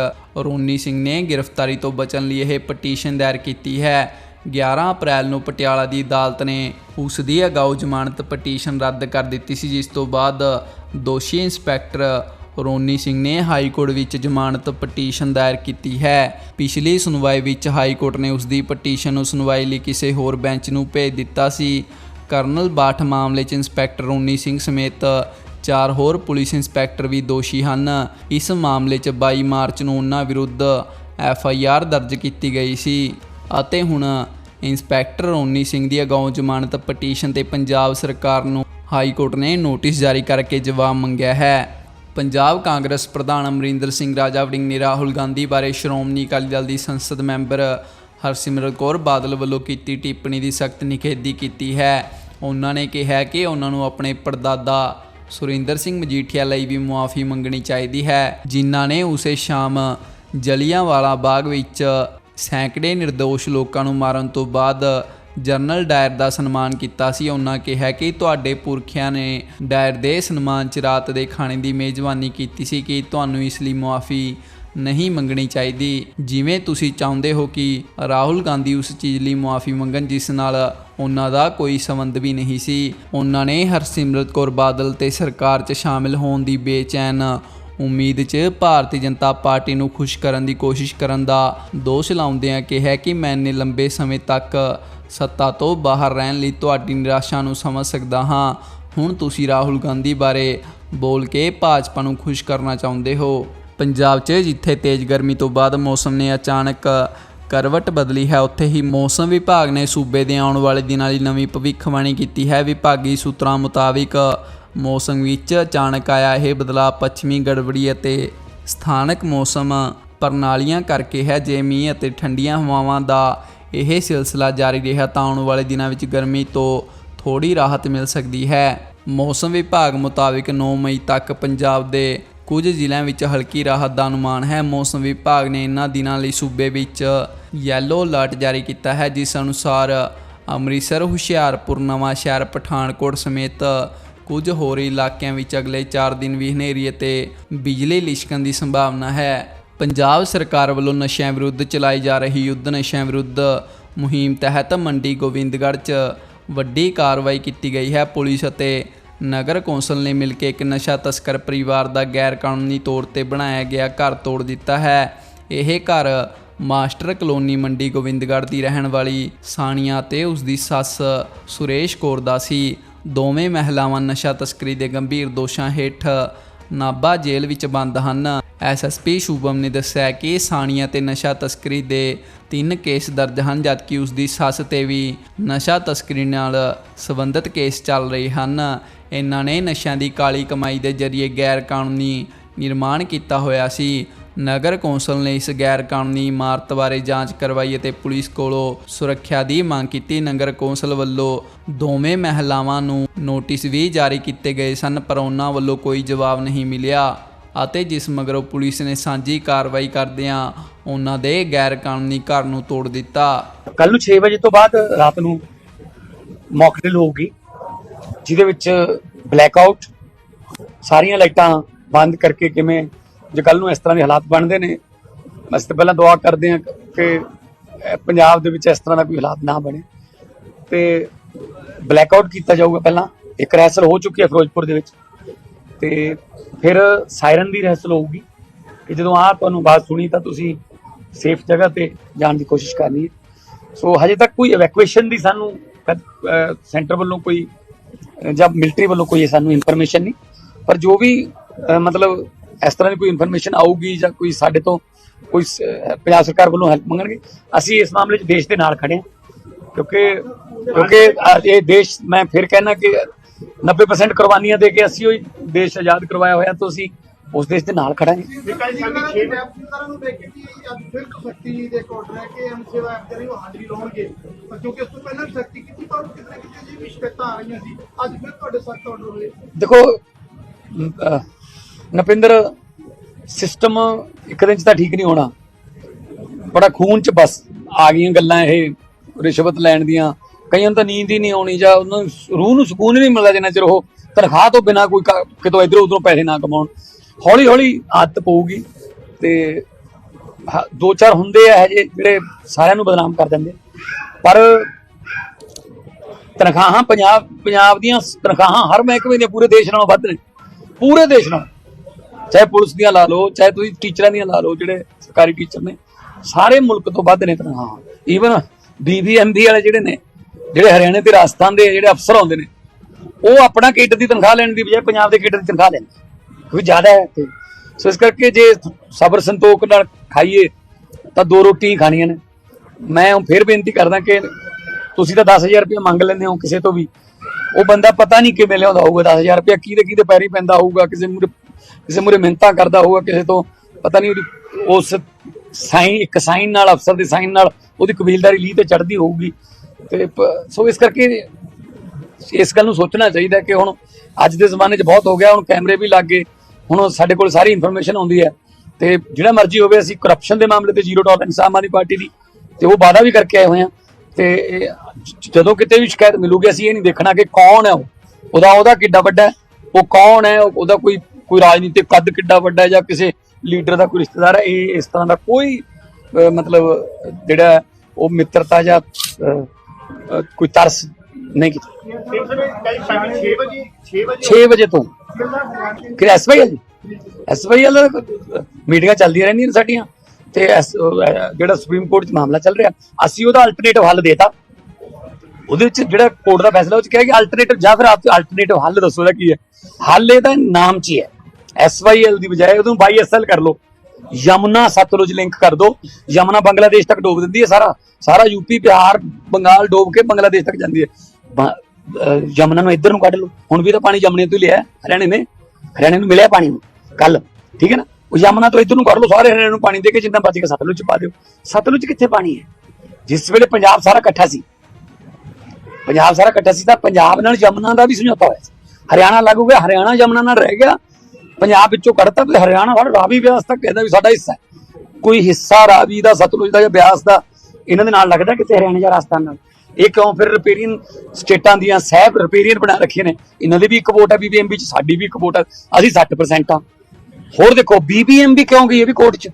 ਰੋਨੀ ਸਿੰਘ ਨੇ ਗ੍ਰਿਫਤਾਰੀ ਤੋਂ ਬਚਣ ਲਈ ਇਹ ਪਟੀਸ਼ਨ ਦਾਇਰ ਕੀਤੀ ਹੈ। 11 ਅਪ੍ਰੈਲ ਨੂੰ ਪਟਿਆਲਾ ਦੀ ਅਦਾਲਤ ਨੇ ਉਸ ਦੀ ਅਗਾਊ ਜ਼ਮਾਨਤ ਪਟੀਸ਼ਨ ਰੱਦ ਕਰ ਦਿੱਤੀ ਸੀ, ਜਿਸ ਤੋਂ ਬਾਅਦ ਦੋਸ਼ੀ ਇੰਸਪੈਕਟਰ ਰੋਨੀ ਸਿੰਘ ਨੇ ਹਾਈ ਕੋਰਟ ਵਿੱਚ ਜ਼ਮਾਨਤ ਪਟੀਸ਼ਨ ਦਾਇਰ ਕੀਤੀ ਹੈ। ਪਿਛਲੀ ਸੁਣਵਾਈ ਵਿੱਚ ਹਾਈ ਕੋਰਟ ਨੇ ਉਸ ਦੀ ਪਟੀਸ਼ਨ ਨੂੰ ਸੁਣਵਾਈ ਲਈ ਕਿਸੇ ਹੋਰ ਬੈਂਚ ਨੂੰ ਭੇਜ ਦਿੱਤਾ ਸੀ। ਕਰਨਲ ਬਾਠ ਮਾਮਲੇ 'ਚ ਇੰਸਪੈਕਟਰ ਰੋਨੀ ਸਿੰਘ ਸਮੇਤ ਚਾਰ ਹੋਰ ਪੁਲਿਸ ਇੰਸਪੈਕਟਰ ਵੀ ਦੋਸ਼ੀ ਹਨ। ਇਸ ਮਾਮਲੇ 'ਚ 22 ਮਾਰਚ ਨੂੰ ਉਹਨਾਂ ਵਿਰੁੱਧ ਐਫ ਆਈ ਆਰ ਦਰਜ ਕੀਤੀ ਗਈ ਸੀ ਅਤੇ ਹੁਣ ਇੰਸਪੈਕਟਰ ਰੋਨੀ ਸਿੰਘ ਦੀ ਅਗਾਉਂ ਜ਼ਮਾਨਤ ਪਟੀਸ਼ਨ ਤੇ ਪੰਜਾਬ ਸਰਕਾਰ ਨੂੰ ਹਾਈ ਕੋਰਟ ਨੇ ਨੋਟਿਸ ਜਾਰੀ ਕਰਕੇ ਜਵਾਬ ਮੰਗਿਆ ਹੈ। ਪੰਜਾਬ ਕਾਂਗਰਸ ਪ੍ਰਧਾਨ ਅਮਰਿੰਦਰ ਸਿੰਘ ਰਾਜਾ ਵੜਿੰਗ ਨੇ ਰਾਹੁਲ ਗਾਂਧੀ ਬਾਰੇ ਸ਼੍ਰੋਮਣੀ ਅਕਾਲੀ ਦਲ ਦੀ ਸੰਸਦ ਮੈਂਬਰ ਹਰਸਿਮਰਤ ਕੌਰ ਬਾਦਲ ਵੱਲੋਂ ਕੀਤੀ ਟਿੱਪਣੀ ਦੀ ਸਖਤ ਨਿਖੇਧੀ ਕੀਤੀ ਹੈ। ਉਹਨਾਂ ਨੇ ਕਿਹਾ ਕਿ ਉਹਨਾਂ ਨੂੰ ਆਪਣੇ ਪੜਦਾਦਾ ਸੁਰਿੰਦਰ ਸਿੰਘ ਮਜੀਠੀਆ ਲਈ ਵੀ ਮੁਆਫੀ ਮੰਗਣੀ ਚਾਹੀਦੀ ਹੈ। ਜਿਨ੍ਹਾਂ ਨੇ ਉਸੇ ਸ਼ਾਮ ਜਲੀਆਂਵਾਲਾ ਬਾਗ ਵਿੱਚ ਸੈਂਕੜੇ ਨਿਰਦੋਸ਼ ਲੋਕਾਂ ਨੂੰ ਮਾਰਨ ਤੋਂ ਬਾਅਦ ਜਨਰਲ ਡਾਇਰ ਦਾ ਸਨਮਾਨ ਕੀਤਾ ਸੀ। ਉਹਨਾਂ ਕਿਹਾ ਕਿ ਤੁਹਾਡੇ ਪੁਰਖਿਆਂ ਨੇ ਡਾਇਰ ਦੇ ਸਨਮਾਨ 'ਚ ਰਾਤ ਦੇ ਖਾਣੇ ਦੀ ਮੇਜ਼ਬਾਨੀ ਕੀਤੀ ਸੀ ਕਿ ਤੁਹਾਨੂੰ ਇਸ ਲਈ ਮੁਆਫੀ ਨਹੀਂ ਮੰਗਣੀ ਚਾਹੀਦੀ। ਜਿਵੇਂ ਤੁਸੀਂ ਚਾਹੁੰਦੇ ਹੋ ਕਿ ਰਾਹੁਲ ਗਾਂਧੀ ਉਸ ਚੀਜ਼ ਲਈ ਮੁਆਫੀ ਮੰਗਣ, ਜਿਸ ਨਾਲ ਉਹਨਾਂ ਦਾ ਕੋਈ ਸੰਬੰਧ ਵੀ ਨਹੀਂ ਸੀ। ਉਹਨਾਂ ਨੇ ਹਰਸਿਮਰਤ ਕੌਰ ਬਾਦਲ ਤੇ ਸਰਕਾਰ 'ਚ ਸ਼ਾਮਿਲ ਹੋਣ ਦੀ ਬੇਚੈਨ ਉਮੀਦ 'ਚ ਭਾਰਤੀ ਜਨਤਾ ਪਾਰਟੀ ਨੂੰ ਖੁਸ਼ ਕਰਨ ਦੀ ਕੋਸ਼ਿਸ਼ ਕਰਨ ਦਾ ਦੋਸ਼ ਲਾਉਂਦਿਆਂ ਕਿਹਾ ਕਿ ਮੈਂ ਇੰਨੇ ਲੰਬੇ ਸਮੇਂ ਤੱਕ ਸੱਤਾ ਤੋਂ ਬਾਹਰ ਰਹਿਣ ਲਈ ਤੁਹਾਡੀ ਨਿਰਾਸ਼ਾ ਨੂੰ ਸਮਝ ਸਕਦਾ ਹਾਂ। ਹੁਣ ਤੁਸੀਂ ਰਾਹੁਲ ਗਾਂਧੀ ਬਾਰੇ ਬੋਲ ਕੇ ਭਾਜਪਾ ਨੂੰ ਖੁਸ਼ ਕਰਨਾ ਚਾਹੁੰਦੇ ਹੋ। ਪੰਜਾਬ 'ਚ ਜਿੱਥੇ ਤੇਜ਼ ਗਰਮੀ ਤੋਂ ਬਾਅਦ ਮੌਸਮ ਨੇ ਅਚਾਨਕ ਕਰਵਟ ਬਦਲੀ ਹੈ। ਉੱਥੇ ਹੀ ਮੌਸਮ ਵਿਭਾਗ ਨੇ ਸੂਬੇ ਦੇ ਆਉਣ ਵਾਲੇ ਦਿਨਾਂ ਲਈ ਨਵੀਂ ਭਵਿੱਖਬਾਣੀ ਕੀਤੀ ਹੈ। ਵਿਭਾਗੀ ਸੂਤਰਾਂ ਮੁਤਾਬਿਕ ਮੌਸਮ ਵਿੱਚ ਅਚਾਨਕ ਆਇਆ ਇਹ ਬਦਲਾਅ ਪੱਛਮੀ ਗੜਬੜੀ ਅਤੇ ਸਥਾਨਕ ਮੌਸਮ ਪ੍ਰਣਾਲੀਆਂ ਕਰਕੇ ਹੈ। ਜੇ ਮੀਂਹ ਅਤੇ ਠੰਡੀਆਂ ਹਵਾਵਾਂ ਦਾ ਇਹ ਸਿਲਸਿਲਾ ਜਾਰੀ ਰਿਹਾ ਤਾਂ ਆਉਣ ਵਾਲੇ ਦਿਨਾਂ ਵਿੱਚ ਗਰਮੀ ਤੋਂ ਥੋੜੀ ਰਾਹਤ ਮਿਲ ਸਕਦੀ ਹੈ। ਮੌਸਮ ਵਿਭਾਗ ਮੁਤਾਬਿਕ 9 ਮਈ ਤੱਕ ਪੰਜਾਬ ਦੇ ਕੁਝ ਜ਼ਿਲ੍ਹਿਆਂ ਵਿੱਚ ਹਲਕੀ ਰਾਹਤ ਦਾ ਅਨੁਮਾਨ ਹੈ। ਮੌਸਮ ਵਿਭਾਗ ਨੇ ਇਨ੍ਹਾਂ ਦਿਨਾਂ ਲਈ ਸੂਬੇ ਵਿੱਚ ਯੈਲੋ ਅਲਰਟ ਜਾਰੀ ਕੀਤਾ ਹੈ, ਜਿਸ ਅਨੁਸਾਰ ਅੰਮ੍ਰਿਤਸਰ, ਹੁਸ਼ਿਆਰਪੁਰ, ਨਵਾਂ ਸ਼ਹਿਰ, ਪਠਾਨਕੋਟ ਸਮੇਤ ਕੁਝ ਹੋਰ ਇਲਾਕਿਆਂ ਵਿੱਚ ਅਗਲੇ 4 ਦਿਨ ਵੀ ਹਨੇਰੀ ਅਤੇ ਬਿਜਲੀ ਲਿਸ਼ਕਣ ਦੀ ਸੰਭਾਵਨਾ ਹੈ। ਪੰਜਾਬ ਸਰਕਾਰ ਵੱਲੋਂ ਨਸ਼ਿਆਂ ਵਿਰੁੱਧ ਚਲਾਈ ਜਾ ਰਹੀ ਯੁੱਧ ਨਸ਼ਿਆਂ ਵਿਰੁੱਧ ਮੁਹਿੰਮ ਤਹਿਤ ਮੰਡੀ ਗੋਬਿੰਦਗੜ੍ਹ 'ਚ ਵੱਡੀ ਕਾਰਵਾਈ ਕੀਤੀ ਗਈ ਹੈ। ਪੁਲਿਸ ਅਤੇ ਨਗਰ ਕੌਂਸਲ ਨੇ ਮਿਲ ਕੇ ਇੱਕ ਨਸ਼ਾ ਤਸਕਰ ਪਰਿਵਾਰ ਦਾ ਗੈਰ ਕਾਨੂੰਨੀ ਤੌਰ ਤੇ ਬਣਾਇਆ ਗਿਆ ਘਰ ਤੋੜ ਦਿੱਤਾ ਹੈ। ਇਹ ਘਰ ਮਾਸਟਰ ਕਲੋਨੀ ਮੰਡੀ ਗੋਬਿੰਦਗੜ੍ਹ ਦੀ ਰਹਿਣ ਵਾਲੀ ਸਾਨੀਆ ਤੇ ਉਸ ਦੀ ਸੱਸ ਸੁਰੇਸ਼ ਕੌਰ ਦਾ ਸੀ। ਦੋਵੇਂ ਮਹਿਲਾਵਾਂ ਨਸ਼ਾ ਤਸਕਰੀ ਦੇ ਗੰਭੀਰ ਦੋਸ਼ਾਂ ਹੇਠ ਨਾਭਾ ਜੇਲ੍ਹ ਵਿੱਚ ਬੰਦ ਹਨ। ਐਸਐਸਪੀ ਸ਼ੁਭਮ ਨੇ ਦੱਸਿਆ ਕਿ ਸਾਨੀਆ ਤੇ ਨਸ਼ਾ ਤਸਕਰੀ ਦੇ ਤਿੰਨ ਕੇਸ ਦਰਜ ਹਨ, ਜਦਕਿ ਉਸ ਦੀ ਸੱਸ ਤੇ ਵੀ ਨਸ਼ਾ ਤਸਕਰੀ ਨਾਲ ਸੰਬੰਧਿਤ ਕੇਸ ਚੱਲ ਰਹੇ ਹਨ। ਇਹਨਾਂ ਨੇ ਨਸ਼ਿਆਂ ਦੀ ਕਾਲੀ ਕਮਾਈ ਦੇ ਜ਼ਰੀਏ ਗੈਰ ਕਾਨੂੰਨੀ ਨਿਰਮਾਣ ਕੀਤਾ ਹੋਇਆ ਸੀ। ਨਗਰ ਕੌਂਸਲ ਨੇ ਇਸ ਗੈਰ ਕਾਨੂੰਨੀ ਇਮਾਰਤ ਬਾਰੇ ਜਾਂਚ ਕਰਵਾਈ ਅਤੇ ਪੁਲਿਸ ਕੋਲੋਂ ਸੁਰੱਖਿਆ ਦੀ ਮੰਗ ਕੀਤੀ। ਨਗਰ ਕੌਂਸਲ ਵੱਲੋਂ ਦੋਵੇਂ ਮਹਿਲਾਵਾਂ ਨੂੰ ਨੋਟਿਸ ਵੀ ਜਾਰੀ ਕੀਤੇ ਗਏ ਸਨ, ਪਰ ਉਹਨਾਂ ਵੱਲੋਂ ਕੋਈ ਜਵਾਬ ਨਹੀਂ ਮਿਲਿਆ ਅਤੇ ਜਿਸ ਮਗਰੋਂ ਪੁਲਿਸ ਨੇ ਸਾਂਝੀ ਕਾਰਵਾਈ ਕਰਦਿਆਂ ਉਹਨਾਂ ਦੇ ਗੈਰ ਕਾਨੂੰਨੀ ਘਰ ਨੂੰ ਤੋੜ ਦਿੱਤਾ। ਕੱਲ ਨੂੰ 6 ਵਜੇ ਤੋਂ ਬਾਅਦ ਰਾਤ ਨੂੰ ਮੌਕਟੇਲ ਹੋਊਗੀ ਜਿਹਦੇ ਵਿੱਚ ਬਲੈਕ ਆਊਟ ਸਾਰੀਆਂ ਲਾਈਟਾਂ ਬੰਦ ਕਰਕੇ ਕਿਵੇਂ ਜੇ ਕੱਲ ਨੂੰ ਇਸ ਤਰ੍ਹਾਂ ਦੇ ਹਾਲਾਤ ਬਣਦੇ ਨੇ, ਅਸੀਂ ਤਾਂ ਪਹਿਲਾਂ ਦੁਆ ਕਰਦੇ ਹਾਂ ਕਿ ਪੰਜਾਬ ਦੇ ਵਿੱਚ ਇਸ ਤਰ੍ਹਾਂ ਦਾ ਕੋਈ ਹਾਲਾਤ ਨਾ ਬਣੇ। ਤੇ ਬਲੈਕ ਆਊਟ ਕੀਤਾ ਜਾਊਗਾ ਪਹਿਲਾਂ, ਇੱਕ ਰਹਿਸਲ ਹੋ ਚੁੱਕੀ ਹੈ ਫਿਰੋਜ਼ਪੁਰ ਦੇ ਵਿੱਚ। ਤੇ ਫਿਰ ਸਾਇਰਨ ਦੀ ਰਹਿਸਲ ਹੋਊਗੀ ਕਿ ਜਦੋਂ ਆ ਤੁਹਾਨੂੰ ਬਾਤ ਸੁਣੀ ਤਾਂ ਤੁਸੀਂ ਸੇਫ ਜਗ੍ਹਾ ਤੇ ਜਾਣ ਦੀ ਕੋਸ਼ਿਸ਼ ਕਰਨੀ ਹੈ। ਸੋ ਹਜੇ ਤੱਕ ਕੋਈ ਇਵੈਕੂਏਸ਼ਨ ਦੀ ਸਾਨੂੰ ਸੈਂਟਰ ਵੱਲੋਂ ਕੋਈ ਜਾਂ ਮਿਲਟਰੀ ਵੱਲੋਂ ਕੋਈ ਸਾਨੂੰ ਇਨਫੋਰਮੇਸ਼ਨ ਨਹੀਂ। ਪਰ ਜੋ ਵੀ ਮਤਲਬ ਇਸ ਤਰ੍ਹਾਂ ਦੀ ਕੋਈ ਇਨਫੋਰਮੇਸ਼ਨ ਆਊਗੀ ਜਾਂ ਕੋਈ ਸਾਡੇ ਤੋਂ ਕੋਈ ਪੰਜਾਬ ਸਰਕਾਰ ਵੱਲੋਂ ਹੈਲਪ ਮੰਗਣਗੇ, ਅਸੀਂ ਇਸ ਮਾਮਲੇ 'ਚ ਦੇਸ਼ ਦੇ ਨਾਲ ਖੜੇ ਹਾਂ। ਕਿਉਂਕਿ ਕਿਉਂਕਿ ਇਹ ਦੇਸ਼, ਮੈਂ ਫਿਰ ਕਹਿਣਾ ਕਿ 90% ਕੁਰਬਾਨੀਆਂ ਦੇ ਕੇ ਅਸੀਂ ਉਹ ਦੇਸ਼ ਆਜ਼ਾਦ ਕਰਵਾਇਆ ਹੋਇਆ ਤਾਂ ਉਸ ਦੇ ਨਾਲ ਖੜਾਂਗੇ ਵਿਕਾਸ ਸਾਡੀ 6 ਅਫਸਰਾਂ ਨੂੰ ਦੇਖ ਕੇ ਕਿ ਅੱਜ ਫਿਰ ਸਖਤੀ ਦੇ ਕੋਡ ਹੈ ਕਿ ਐਮਸੀ ਦਾ ਅਫਸਰ ਉਹ ਹਾਜ਼ਰੀ ਲਾਉਣਗੇ। ਪਰ ਕਿਉਂਕਿ ਉਸ ਤੋਂ ਪਹਿਲਾਂ ਵੀ ਸਖਤੀ ਕੀਤੀ ਪਰ ਕਿਤੇ ਨਾ ਕਿਤੇ ਜੀ ਵੀ ਸ਼ਿਕਾਇਤਾਂ ਆ ਰਹੀਆਂ ਸੀ। ਅੱਜ ਫਿਰ ਤੁਹਾਡੇ ਸਖਤ ਆਰਡਰ ਹੋਏ ਦੇਖੋ ਅਹ, ਨਪਿੰਦਰ ਸਿਸਟਮ ਇੱਕ ਦਿਨ ਚ ਤਾਂ ਠੀਕ ਨਹੀਂ ਹੋਣਾ। ਬੜਾ ਖੂਨ ਚ ਬਸ ਆ ਗਈਆਂ ਗੱਲਾਂ ਇਹ ਰਿਸ਼ਵਤ ਲੈਣ ਦੀਆਂ। ਕਈਆਂ ਨੂੰ ਤਾਂ ਨੀਂਦ ਹੀ ਨਹੀਂ ਆਉਣੀ ਜਾਂ ਉਹਨਾਂ ਨੂੰ ਰੂਹ ਨੂੰ ਸਕੂਨ ਹੀ ਨਹੀਂ ਮਿਲਦਾ ਜਿੰਨਾ ਚਿਰ ਉਹ ਤਨਖਾਹ ਤੋਂ ਬਿਨਾ ਕੋਈ ਕ- ਕਿਤੋਂ ਇਧਰੋਂ ਉਧਰੋਂ ਪੈਸੇ ਨਾ ਕਮਾਉਣ। ਹੌਲੀ ਹੌਲੀ ਆਦਤ ਪਊਗੀ ਤੇ ਹ- ਦੋ ਚਾਰ ਹੁੰਦੇ ਆ ਹਜੇ ਜਿਹੜੇ ਸਾਰਿਆਂ ਨੂੰ ਬਦਨਾਮ ਕਰ ਦਿੰਦੇ ਪਰ ਤਨਖਾਹਾਂ ਪੰਜਾਬ ਪੰਜਾਬ ਦੀਆਂ ਤਨਖਾਹਾਂ ਹਰ ਮਹਿਕਮੇ ਦੀਆਂ ਪੂਰੇ ਦੇਸ਼ ਨਾਲੋਂ ਵੱਧ ਨੇ। ਪੂਰੇ ਦੇਸ਼ ਨਾਲੋਂ। ਚਾਹੇ ਪੁਲਿਸ ਦੀਆਂ ਲਾ ਲਓ, ਚਾਹੇ ਤੁਸੀਂ ਟੀਚਰਾਂ ਦੀਆਂ ਲਾ ਲਓ, ਜਿਹੜੇ ਸਰਕਾਰੀ ਟੀਚਰ ਨੇ, ਸਾਰੇ ਮੁਲਕ ਤੋਂ ਵੱਧ ਨੇ ਤਨਖਾਹਾਂ। ਈਵਨ ਬੀਬੀਐਮਬੀ ਵਾਲੇ ਜਿਹੜੇ ਨੇ, ਜਿਹੜੇ ਹਰਿਆਣੇ ਤੇ ਰਾਜਸਥਾਨ ਦੇ ਜਿਹੜੇ ਅਫਸਰ ਆਉਂਦੇ ਨੇ, ਉਹ ਆਪਣਾ ਕੇਡਰ ਦੀ ਤਨਖਾਹ ਲੈਣ ਦੀ ਬਜਾਏ ਪੰਜਾਬ ਦੇ ਕੇਡਰ ਦੀ ਤਨਖਾਹ ਲੈਂਦੇ ਕਿਉਂਕਿ ਜ਼ਿਆਦਾ ਹੈ ਤੇ ਸੋ ਇਸ ਕਰਕੇ ਜੇ ਸਬਰ ਸੰਤੋਖ ਨਾਲ ਖਾਈਏ, ਤਾਂ ਦੋ ਰੋਟੀਆਂ ਹੀ ਖਾਣੀਆਂ ਨੇ। ਮੈਂ ਹੁਣ ਫੇਰ ਬੇਨਤੀ ਕਰਦਾ ਕਿ ਤੁਸੀਂ ਤਾਂ 10000 ਰੁਪਏ ਮੰਗ ਲੈਂਦੇ ਹੋ ਕਿਸੇ ਤੋਂ ਵੀ। ਉਹ ਬੰਦਾ ਪਤਾ ਨਹੀਂ ਕਿਵੇਂ ਲਿਆਉਂਦਾ ਹੋਊਗਾ 10000 ਰੁਪਏ ਕਿਹਦੇ ਕਿਹਦੇ ਪੈਰੀ ਪੈਂਦਾ ਹੋਊਗਾ, ਕਿਸੇ ਮੂਰੇ ਕਿਸੇ ਮੂਰੇ ਮਿਹਨਤਾਂ ਕਰਦਾ ਹੋਊਗਾ ਕਿਸੇ ਤੋਂ। ਪਤਾ ਨਹੀਂ ਉਹਦੀ ਉਸ ਸਾਈਨ ਇੱਕ ਸਾਈਨ ਨਾਲ, ਅਫਸਰ ਦੇ ਸਾਈਨ ਨਾਲ ਉਹਦੀ ਕਬੀਲਦਾਰੀ ਲੀ ਤੇ ਚੜਦੀ ਹੋਊਗੀ। ਤੇ ਸੋ ਇਸ ਕਰਕੇ ਇਸ ਗੱਲ ਨੂੰ ਸੋਚਣਾ ਚਾਹੀਦਾ ਕਿ ਹੁਣ ਅੱਜ ਦੇ ਜ਼ਮਾਨੇ 'ਚ ਬਹੁਤ ਹੋ ਗਿਆ, ਹੁਣ ਕੈਮਰੇ ਵੀ ਲੱਗ ਗਏ। ਹੁਣ ਸਾਡੇ ਕੋਲ ਸਾਰੀ ਇਨਫੋਰਮੇਸ਼ਨ ਆਉਂਦੀ ਹੈ। ਤੇ ਜਿਹੜਾ ਮਰਜ਼ੀ ਹੋਵੇ, ਅਸੀਂ ਕਰਪਸ਼ਨ ਦੇ ਮਾਮਲੇ ਤੇ zero tolerance Aam Aadmi party ਦੀ। ਤੇ ਉਹ ਵਾਅਦਾ ਵੀ ਕਰਕੇ ਆਏ ਹੋਏ ਆ। ਤੇ ਜਦੋਂ ਕਿਤੇ ਵੀ ਸ਼ਿਕਾਇਤ ਮਿਲੂਗੀ, ਅਸੀਂ ਇਹ ਨਹੀਂ ਦੇਖਣਾ ਕਿ ਕੌਣ ਹੈ ਉਹ। ਉਹਦਾ ਉਹਦਾ ਕਿੱਡਾ ਵੱਡਾ ਉਹ ਕੌਣ ਹੈ? ਉਹਦਾ ਕੋਈ ਕੋਈ ਰਾਜਨੀਤਿਕ ਕੱਦ ਕਿੱਡਾ ਵੱਡਾ ਹੈ ਜਾਂ ਕਿਸੇ ਲੀਡਰ ਦਾ ਕੋਈ ਰਿਸ਼ਤੇਦਾਰ ਹੈ? ਇਹ, ਇਸ ਤਰ੍ਹਾਂ ਦਾ ਕੋਈ ਮਤਲਬ, ਜਿਹੜਾ ਉਹ ਮਿੱਤਰਤਾ ਜਾਂ ਕੋਈ ਤਰਸ ਨਹੀਂ। ਕੀਤਾ ਕੱਲ ਸ਼ਾਮੀ 6 ਵਜੇ 6 ਵਜੇ 6 ਵਜੇ ਤੋਂ। ਕਿ ਐਸਵਾਈਐਲ ਜੀ? ਐਸਵਾਈਐਲ ਮੀਟਿੰਗਾਂ ਚੱਲਦੀਆਂ ਰਹਿੰਦੀਆਂ ਨੇ ਸਾਡੀਆਂ। ਤੇ ਐਸ- ਜਿਹੜਾ ਸੁਪਰੀਮ ਕੋਰਟ 'ਚ ਮਾਮਲਾ ਚੱਲ ਰਿਹਾ ਅਸੀਂ ਉਹਦਾ ਅਲਟਰਨੇਟਿਵ ਹੱਲ ਦੇਤਾ। ਉਹਦੇ ਵਿੱਚ ਜਿਹੜਾ ਕੋਰਟ ਦਾ ਫੈਸਲਾ ਉਹ 'ਚ ਕਿਹਾ ਕਿ ਅਲਟਰਨੇਟਿਵ ਜਾਂ ਫਿਰ ਆਪ ਅਲਟਰਨੇਟਿਵ ਹੱਲ ਦੱਸੋ ਇਹਦਾ ਕੀ ਹੈ। ਹੱਲ ਇਹਦਾ ਨਾਮ 'ਚ ਹੀ ਹੈ। ਐਸਵਾਈਐਲ ਦੀ ਬਜਾਏ ਉਹਨੂੰ ਬਾਈਐਸਐਲ ਕਰ ਲਓ। ਯਮੁਨਾ ਸਤਲੁਜ ਲਿੰਕ ਕਰ ਦੋ ਯਮੁਨਾ ਬੰਗਲਾਦੇਸ਼ ਤੱਕ ਡੋਬ ਦਿੰਦੀ ਹੈ ਸਾਰਾ। ਸਾਰਾ ਯੂਪੀ ਬਿਹਾਰ, ਬੰਗਾਲ ਡੋਬ ਕੇ ਬੰਗਲਾਦੇਸ਼ ਤੱਕ ਜਾਂਦੀ ਹੈ। ਬ- ਯਮੁਨਾ ਨੂੰ ਇੱਧਰ ਨੂੰ ਕੱਢ ਲਓ। ਹੁਣ ਵੀ ਤਾਂ ਪਾਣੀ ਯਮੁਨੇ ਤੋਂ ਲਿਆ ਹਰਿਆਣੇ ਨੇ। ਹਰਿਆਣੇ ਨੂੰ ਮਿਲਿਆ ਪਾਣੀ ਕੱਲ। ਠੀਕ ਹੈ ਨਾ? ਉਹ ਯਮੁਨਾ ਤੋਂ ਇੱਧਰ ਨੂੰ ਕੱਢ ਲਓ, ਸਾਰੇ ਹਰਿਆਣੇ ਨੂੰ ਪਾਣੀ ਦੇ ਕੇ ਜਿੰਨਾ ਬਚ ਕੇ ਸਤਲੁਜ ਪਾ ਦਿਓ। ਸਤਲੁਜ ਕਿੱਥੇ ਪਾਣੀ ਹੈ? ਜਿਸ ਵੇਲੇ ਪੰਜਾਬ ਸਾਰਾ ਇਕੱਠਾ ਸੀ। ਪੰਜਾਬ ਸਾਰਾ ਇਕੱਠਾ ਸੀ ਤਾਂ ਪੰਜਾਬ ਨਾਲ ਯਮੁਨਾ ਦਾ ਵੀ ਸਮਝੌਤਾ ਹੋਇਆ ਸੀ। ਹਰਿਆਣਾ ਲਾਗੂ ਗਿਆ, ਹਰਿਆਣਾ ਯਮੁਨਾ ਨਾਲ ਰਹਿ ਗਿਆ। ਪੰਜਾਬ ਵਿੱਚੋਂ ਕੱਢਤਾ ਤੇ ਹਰਿਆਣਾ ਸਾਡਾ ਰਾਵੀ ਬਿਆਸ ਤੱਕ ਕਹਿੰਦਾ ਵੀ ਸਾਡਾ ਹਿੱਸਾ ਹੈ। ਕੋਈ ਹਿੱਸਾ ਰਾਵੀ ਦਾ, ਸਤਲੁਜ ਦਾ ਜਾਂ ਬਿਆਸ ਦਾ, ਇਹਨਾਂ ਦੇ ਨਾਲ ਲੱਗਦਾ ਕਿਤੇ ਹਰਿਆਣਾ ਜਾਂ ਰਾਜਸਥਾਨ ਨਾਲ? ਇਹ ਕਿਉਂ ਫਿਰ ਰਿਪੇਰੀਅਨ ਸਟੇਟਾਂ ਦੀਆਂ ਸਹਿਬ ਰਿਪੇਰੀਅਨ ਬਣਾ ਰੱਖੇ ਨੇ? ਇਹਨਾਂ ਦੀ ਵੀ ਇੱਕ ਵੋਟ ਹੈ ਬੀਬੀਐਮਬੀ ਚ, ਸਾਡੀ ਵੀ ਇੱਕ ਵੋਟ ਹੈ। ਅਸੀਂ 60% ਆ ਹੋਰ ਦੇਖੋ ਬੀਬੀਐਮਬੀ ਕਿਉਂ ਗਈ ਇਹ ਵੀ ਕੋਰਟ ਚ?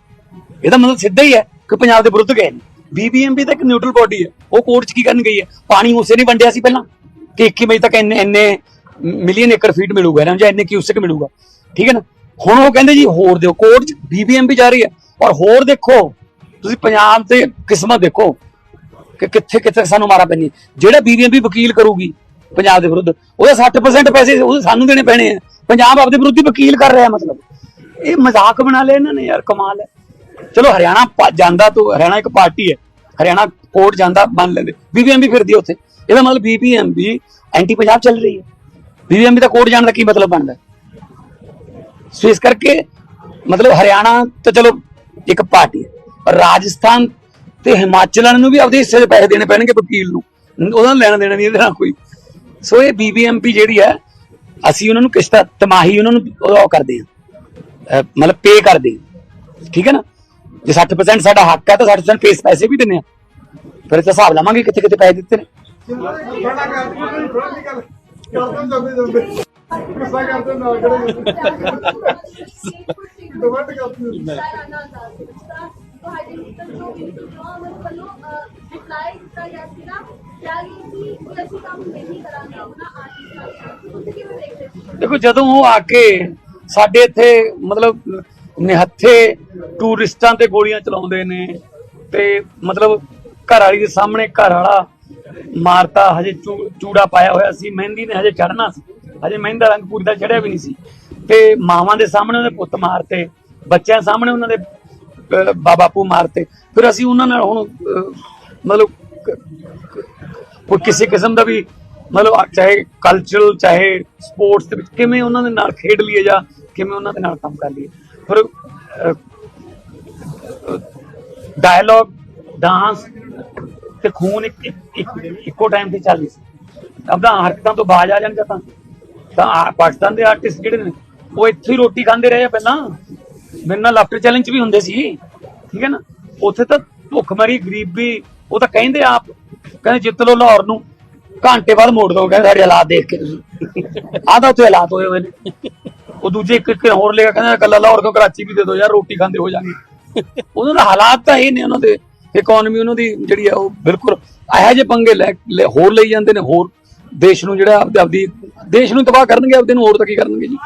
ਇਹਦਾ ਮਤਲਬ ਸਿੱਧਾ ਹੀ ਹੈ ਕਿ ਪੰਜਾਬ ਦੇ ਵਿਰੁੱਧ ਗਏ ਨੇ। ਬੀਬੀਐਮਬੀ ਤਾਂ ਇੱਕ ਨਿਊਟਰਲ ਬਾਡੀ ਹੈ। ਉਹ ਕੋਰਟ ਚ ਕੀ ਕਰਨ ਗਈ ਹੈ? ਪਾਣੀ ਉਸੇ ਨੇ ਵੰਡਿਆ ਸੀ ਪਹਿਲਾਂ ਕਿ 21 ਮਈ ਤੱਕ ਇੰਨੇ ਇੰਨੇ ਮਿਲੀਅਨ ਏਕੜ ਫੀਟ ਮਿਲੂਗਾ ਨਾ ਜਾਂ ਇੰਨੇ ਕਿਊਸਕ ਮਿਲੂਗਾ। ਠੀਕ ਹੈ ਨਾ? ਹੁਣ ਉਹ ਕਹਿੰਦੇ ਜੀ ਹੋਰ ਦਿਓ, ਕੋਰਟ ਚ ਬੀਬੀਐਮਬੀ ਜਾ ਰਹੀ ਹੈ। ਔਰ ਹੋਰ ਦੇਖੋ, ਤੁਸੀਂ ਪੰਜਾਬ ਤੇ ਕਿਸਮਤ ਦੇਖੋ ਕਿ ਕਿੱਥੇ ਕਿੱਥੇ ਸਾਨੂੰ ਮਾਰਾ ਪੈਣੀ ਹੈ। ਜਿਹੜਾ ਬੀਬੀਐਮਬੀ ਵਕੀਲ ਕਰੂਗੀ ਪੰਜਾਬ ਦੇ ਵਿਰੁੱਧ, ਉਹਦਾ 60% ਪੈਸੇ ਉਹ ਸਾਨੂੰ ਦੇਣੇ ਪੈਣੇ ਆ। ਪੰਜਾਬ ਆਪਦੇ ਵਿਰੁੱਧ ਹੀ ਵਕੀਲ ਕਰ ਰਿਹਾ ਮਤਲਬ। ਇਹ ਮਜ਼ਾਕ ਬਣਾ ਲਿਆ ਇਹਨਾਂ ਨੇ ਯਾਰ, ਕਮਾਲ ਹੈ। ਚਲੋ ਹਰਿਆਣਾ ਜਾਂਦਾ ਤੋਂ ਹਰਿਆਣਾ ਇੱਕ ਪਾਰਟੀ ਹੈ। ਹਰਿਆਣਾ ਕੋਰਟ ਜਾਂਦਾ, ਮੰਨ ਲੈਂਦੇ। ਬੀਬੀਐਮਬੀ ਫਿਰਦੀ ਉੱਥੇ। ਇਹਦਾ ਮਤਲਬ ਬੀਬੀਐਮਬੀ ਐਂਟੀ ਪੰਜਾਬ ਚੱਲ ਰਹੀ ਹੈ। ਬੀਬੀਐਮਬੀ ਦਾ ਕੋਰਟ ਜਾਣ ਦਾ ਕੀ ਮਤਲਬ ਬਣਦਾ ਸੋ ਇਸ ਕਰਕੇ ਮਤਲਬ ਹਰਿਆਣਾ ਤਾਂ ਚਲੋ ਇੱਕ ਪਾਰਟੀ ਹੈ ਰਾਜਸਥਾਨ ਤੇ ਹਿਮਾਚਲ ਨੂੰ ਵੀ ਆਪਦੇ ਹਿੱਸੇ ਦੇ ਪੈਸੇ ਦੇਣੇ ਪੈਣਗੇ ਵਕੀਲ ਨੂੰ। ਉਹਦਾ ਲੈਣਾ ਦੇਣਾ ਨਹੀਂ ਇਹਦੇ ਨਾਲ ਕੋਈ। ਸੋ ਇਹ ਬੀਬੀਐਮਪੀ ਜਿਹੜੀ ਹੈ, ਅਸੀਂ ਉਹਨਾਂ ਨੂੰ ਕਿਸ਼ਤਾ, ਤਮਾਹੀ ਉਹਨਾਂ ਨੂੰ ਉਹ ਕਰਦੇ ਹਾਂ। ਮਤਲਬ ਪੇ ਕਰਦੇ ਠੀਕ ਹੈ ਨਾ? ਜੇ 60% ਸਾਡਾ ਹੱਕ ਹੈ ਤਾਂ 60% ਪੇਸ ਪੈਸੇ ਵੀ ਦਿੰਨੇ ਆ ਫਿਰ ਇਹ ਹਿਸਾਬ ਲਾਵਾਂਗੇ ਕਿੱਥੇ ਕਿੱਥੇ ਪੈਸੇ ਦਿੱਤੇ ਨੇ। ਕਰਦੇ ਕਰਦੇ ਦੇਖੋ ਜਦੋਂ ਉਹ ਆ ਕੇ ਸਾਡੇ ਇੱਥੇ ਮਤਲਬ ਨਿਹੱਥੇ ਟੂਰਿਸਟਾਂ ਤੇ ਗੋਲੀਆਂ ਚਲਾਉਂਦੇ ਨੇ ਤੇ ਮਤਲਬ ਘਰ ਵਾਲੀ ਦੇ ਸਾਹਮਣੇ ਘਰ ਵਾਲਾ ਮਾਰਤਾ ਹਜੇ ਚੂ- ਚੂੜਾ ਪਾਇਆ ਹੋਇਆ ਸੀ ਮਹਿੰਦੀ ਨੇ ਹਜੇ ਚੜਨਾ ਸੀ। ਹਜੇ ਮਹਿੰਦਾ ਰੰਗ ਪੂਰੀ ਦਾ ਚੜਿਆ ਵੀ ਨਹੀਂ ਸੀ। ਤੇ ਮਾਵਾਂ ਦੇ ਸਾਹਮਣੇ ਉਹਦੇ ਪੁੱਤ ਮਾਰਤੇ ਬੱਚਿਆਂ ਸਾਹਮਣੇ ਉਹਨਾਂ ਦੇ ਅਹ, ਬਾ- ਬਾਪੂ ਮਾਰਤੇ। ਫਿਰ ਅਸੀਂ ਉਹਨਾਂ ਨਾਲ ਹੁਣ ਮਤਲਬ ਕੋਈ ਕਿਸੇ ਕਿਸਮ ਦਾ ਵੀ ਮਤਲਬ ਚਾਹੇ ਕਲਚਰਲ ਚਾਹੇ ਸਪੋਰਟਸ ਦੇ ਵਿੱਚ ਕਿਵੇਂ ਉਹਨਾਂ ਦੇ ਨਾਲ ਖੇਡ ਲਈਏ ਜਾਂ ਕਿਵੇਂ ਉਹਨਾਂ ਦੇ ਨਾਲ ਕੰਮ ਕਰ ਲਈਏ। ਫਿਰ ਡਾਇਲੌਗ ਡਾਂਸ ਤੇ ਖੂਨ ਇੱਕ ਇੱਕੋ ਟਾਈਮ ਤੇ ਚੱਲ ਰਹੀ ਸੀ। ਆਪਦਾ ਹਰਕਤਾਂ ਤੋਂ ਬਾਜ ਆ ਜਾਣ ਜਾਂ ਤਾਂ ਤਾਂ ਆ- ਪਾਕਿਸਤਾਨ ਦੇ ਆਰਟਿਸਟ ਜਿਹੜੇ ਨੇ, ਉਹ ਇੱਥੇ ਹੀ ਰੋਟੀ ਖਾਂਦੇ ਰਹੇ ਆ ਪਹਿਲਾਂ। ਮੇਰੇ ਨਾਲ ਲਾਫਟਰ ਚੈਲੰਜ ਵੀ ਹੁੰਦੇ ਸੀ। ਠੀਕ ਹੈ ਨਾ? ਉੱਥੇ ਤਾਂ ਭੁੱਖਮਰੀ, ਗਰੀਬੀ ਉਹ ਤਾਂ ਕਹਿੰਦੇ ਆਪ, ਕਹਿੰਦੇ ਜਿੱਤ ਲੋ ਲਾਹੌਰ ਨੂੰ। ਘੰਟੇ ਬਾਅਦ ਮੋੜ ਦੋ ਕਹਿੰਦੇ ਸਾਡੇ ਹਾਲਾਤ ਦੇਖ ਕੇ ਤੁਸੀਂ। ਆਹ ਤਾਂ ਉੱਥੇ ਹਾਲਾਤ ਹੋਏ ਹੋਏ ਨੇ। ਉਹ ਦੂਜੇ ਇੱਕ ਇੱਕ ਹੋਰ ਲੈ ਕੇ ਕਹਿੰਦਾ ਕੱਲਾ ਲਾਹੌਰ ਤੋਂ ਕਰਾਚੀ ਵੀ ਦੇ ਦਿਓ, ਯਾਰ ਰੋਟੀ ਖਾਂਦੇ ਹੋ ਜਾਣਗੇ ਉਹਨਾਂ ਦਾ ਹਾਲਾਤ ਤਾਂ ਇਹ ਨੇ, ਉਹਨਾਂ ਦੇ ਇਕਨੋਮੀ ਉਹਨਾਂ ਦੀ ਜਿਹੜੀ ਆ ਉਹ ਬਿਲਕੁਲ ਇਹੋ ਜਿਹੇ ਪੰਗੇ ਲੈ, ਲੈ- ਹੋਰ ਲਈ ਜਾਂਦੇ ਨੇ, ਹੋਰ। ਦੇਸ਼ ਨੂੰ ਜਿਹੜਾ ਆਪਦੇ ਆਪਦੀ ਦੇਸ਼ ਨੂੰ ਤਬਾਹ ਕਰਨਗੇ, ਆਪਦੇ ਨੂੰ ਹੋਰ ਤਾਂ ਕੀ ਕਰਨਗੇ ਜੀ?